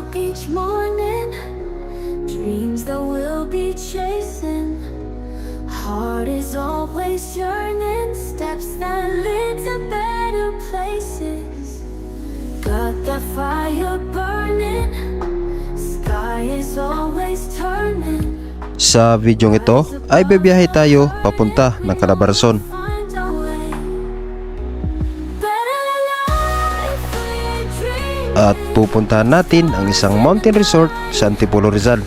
up each morning, dreams that we'll be chasing. Heart is always yearning, steps that lead to better places. Got that fire burning, sky is always turning. Sa videong ito ay bibiyahe tayo papunta ng Calabarzon. At pupuntahan natin ang isang mountain resort sa Antipolo Rizal.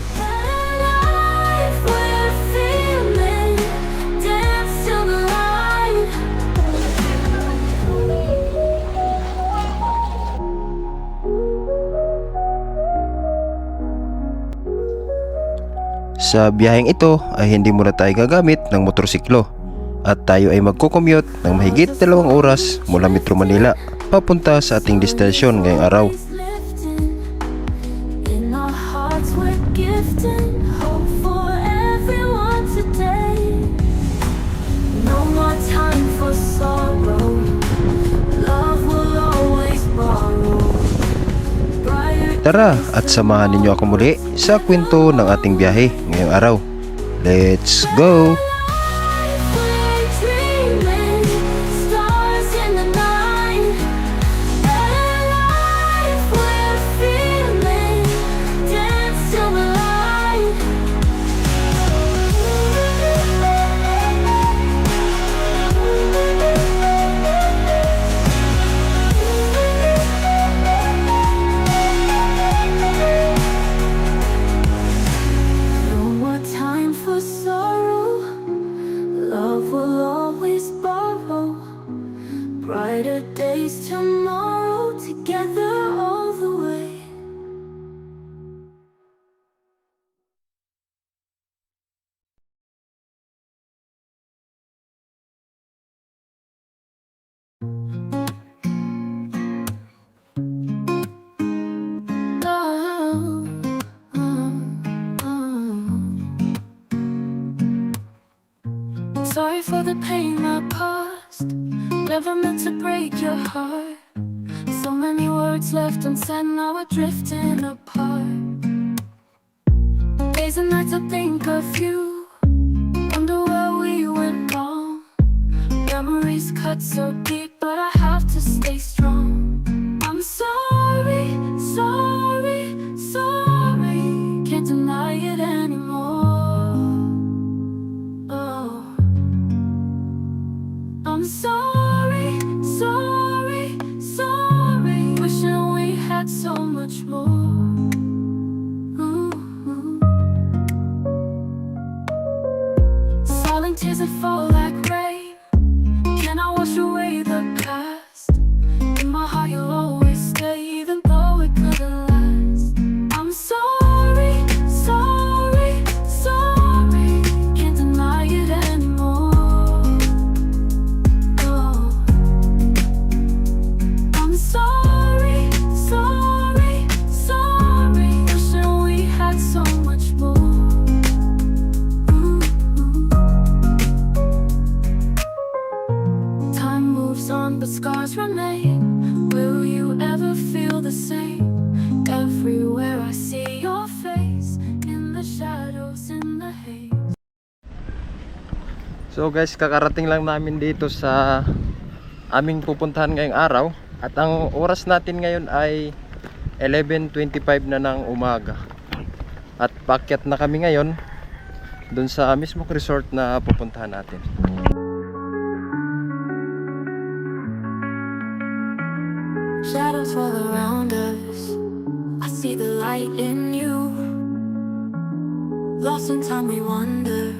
Sa biyaheng ito ay hindi muna tayo gagamit ng motorsiklo at tayo ay magko-commute ng mahigit dalawang oras mula Metro Manila papunta sa ating destinasyon ngayong araw. Tara at samahan ninyo ako muli sa kwento ng ating biyahe ngayong araw. Let's go! For the pain I caused. Never meant to break your heart. So many words left unsaid, now we're drifting apart. Days and nights I think of you. Wonder where we went wrong. Memories cut so deep, but I have to stay strong. Moves on, but scars remain. Will you ever feel the same? Everywhere I see your face, in the shadows, in the haze. So guys, kakarating lang namin dito sa aming pupuntahan ngayong araw at ang oras natin ngayon ay 11.25 na ng umaga at pakyat na kami ngayon dun sa mismo resort na pupuntahan natin Fall around us. I see the light in you. Lost in time, we wander.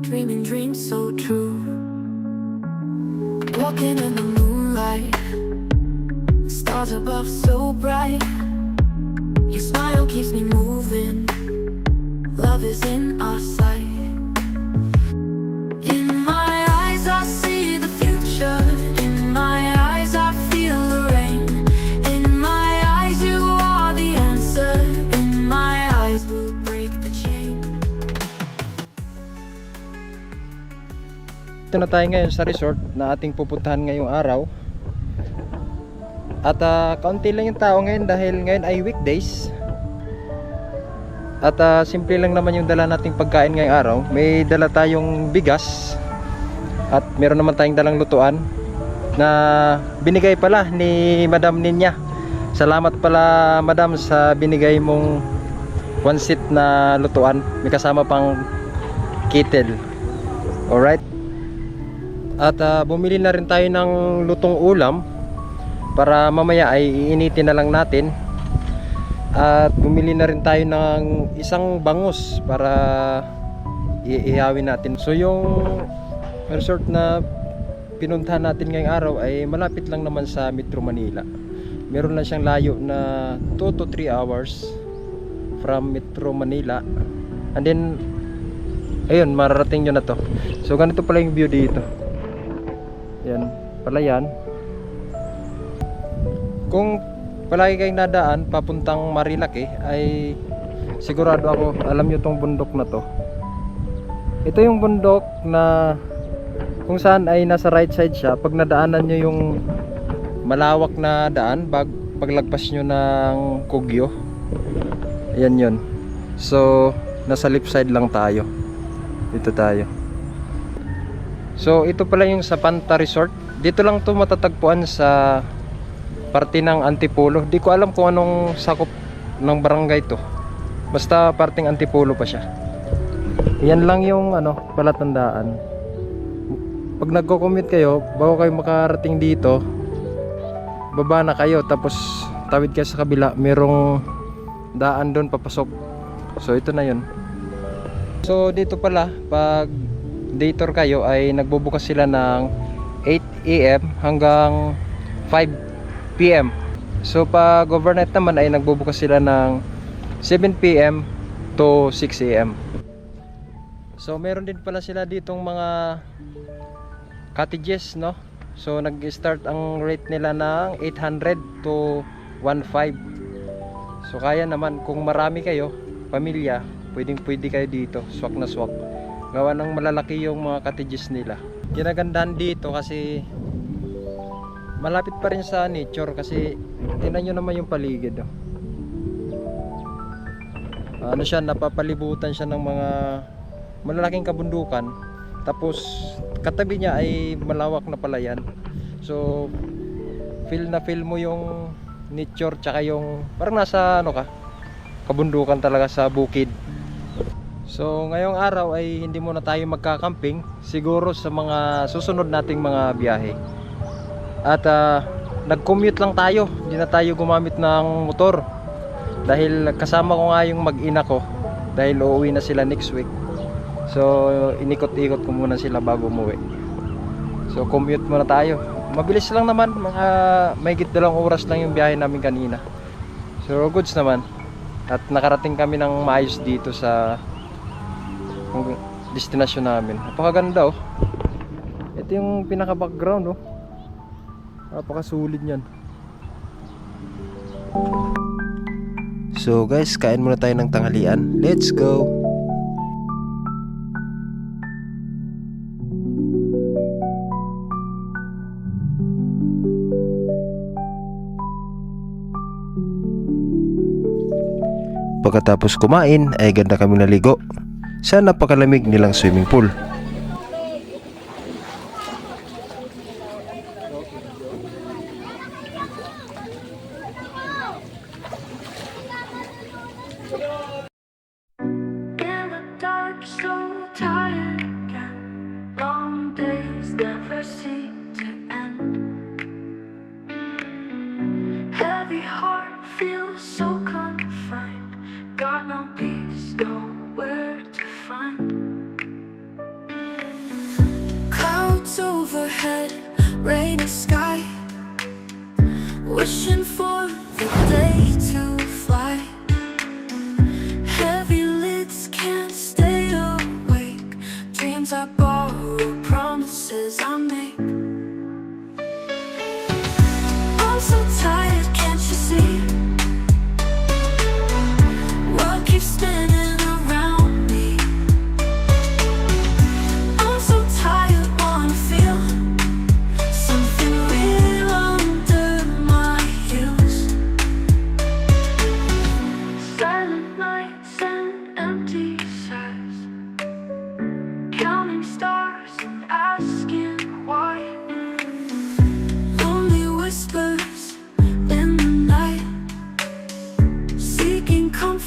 Dreaming dreams so true. Walking in the moonlight. Stars above so bright. Your smile keeps me moving. Love is in our sight. Ito na tayo ngayon sa resort na ating pupuntahan ngayong araw At ah, kaunti lang yung tao ngayon dahil ngayon ay weekdays. At ah, simple lang naman yung dala nating pagkain ngayong araw. May dala tayong bigas at meron naman tayong dalang lutuan na binigay pala ni Madam Ninya. Salamat pala Madam sa binigay mong one seat na lutuan. May kasama pang kettle. Alright? At ah, bumili na rin tayo ng lutong ulam para mamaya ay iinitin na lang natin. At bumili na rin tayo ng isang bangus para iihawin natin. So yung resort na pinuntahan natin ngayong araw ay malapit lang naman sa Metro Manila. Meron lang siyang layo na 2 to 3 hours from Metro Manila. And then ayun, mararating nyo na to. So ganito pala yung view dito. Yan, pala yan. Kung palagi kayong nadaan papuntang Marilake ay sigurado ako alam nyo tong bundok na to. Ito yung bundok na kung saan ay nasa right side siya. Pag nadaanan nyo yung malawak na daan bag, paglagpas nyo ng Kugyo ayan yun. So nasa left side lang tayo. Dito tayo. So ito pala yung Sapanta Resort dito lang to matatagpuan sa parte ng Antipolo. Di ko alam kung anong sakop ng barangay to. Basta parting Antipolo pa siya. Yan lang yung ano palatandaan. Pag nagko-commute kayo bago kayo makarating dito baba na kayo tapos tawid kayo sa kabila merong daan doon papasok. So ito na yun. So dito pala pag day kayo ay nagbubukas sila ng 8am hanggang 5pm so pag overnight naman ay nagbubukas sila ng 7pm to 6am so meron din pala sila ditong mga cottages no? So nag-start ang rate nila ng 800 to 1.5 so kaya naman kung marami kayo pamilya pwedeng pwede kayo dito. Swak na swak. Gawa ng malalaki yung mga cottages nila ginagandahan dito kasi malapit pa rin sa nature kasi tingnan nyo naman yung paligid oh. ano siya napapalibutan siya ng mga malalaking kabundukan. Tapos katabi niya ay malawak na palayan so feel na feel mo yung nature tsaka yung parang nasa ano ka kabundukan talaga sa bukid so ngayong araw ay hindi muna tayo magkakamping siguro sa mga susunod nating mga biyahe at ah, nag-commute lang tayo hindi na tayo gumamit ng motor dahil kasama ko nga yung mag-ina ko dahil uuwi na sila next week So, inikot-ikot ko muna sila bago umuwi. So, commute muna tayo. Mabilis lang naman, mga mahigit dalawang oras lang yung biyahe namin kanina. So, goods naman. At nakarating kami ng maayos dito sa kung- destination namin. Napakaganda oh. Ito yung pinaka-background oh. Napakasulit niyan. So guys, kain muna tayo ng tanghalian. Let's go! Pagkatapos kumain ay ganda kami naligo sa napakalamig nilang swimming pool. Rainy sky. Wishing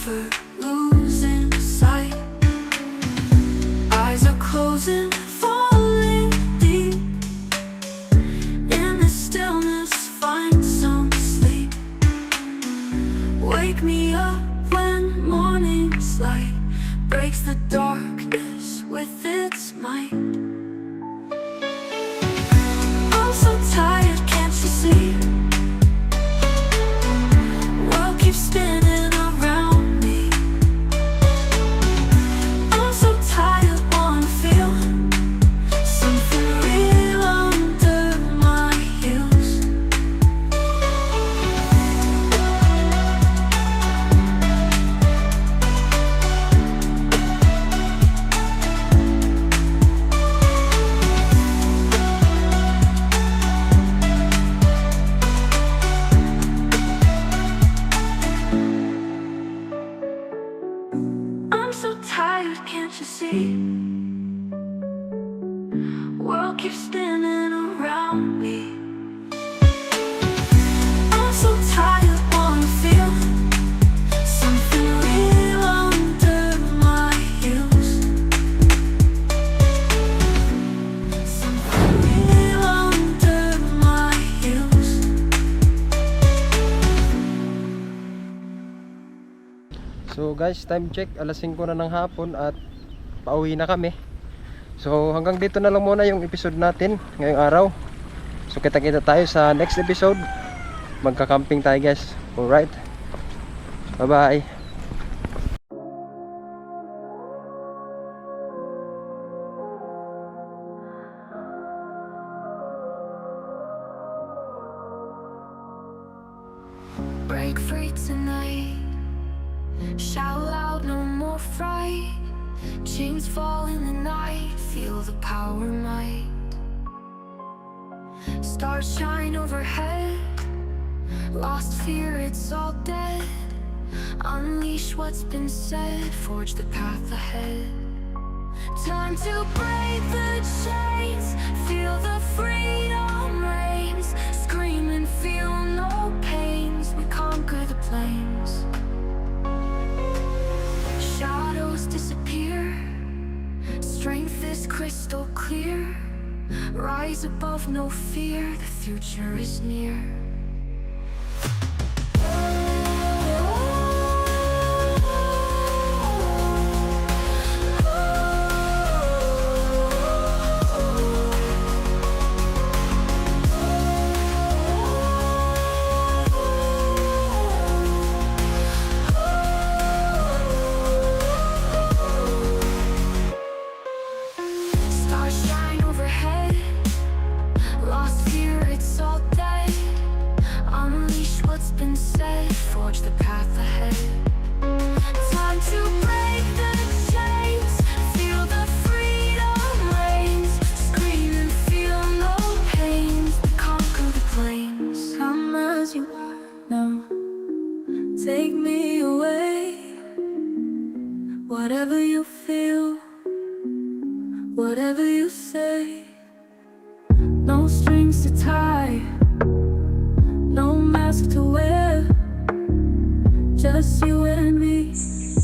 never lose. World keeps spinning around me. I'm so tired, wanna feel something real under my heels. Something real under my heels. So guys, time check, alas 5 na ng hapon at pauwi na kami. So hanggang dito na lang muna yung episode natin ngayong araw. So kita-kita tayo sa next episode. Magka-camping tayo guys. Alright. Bye-bye. Break free tonight. Shout loud, no more fright. Chains fall in the night. Feel the power might. Stars shine overhead. Lost fear, it's all dead. Unleash what's been said. Forge the path ahead. Time to break the no fear. The future is near.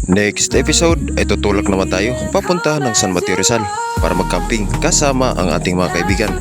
Next episode ay tutulak naman tayo papunta ng San Mateo Rizal para mag-camping kasama ang ating mga kaibigan.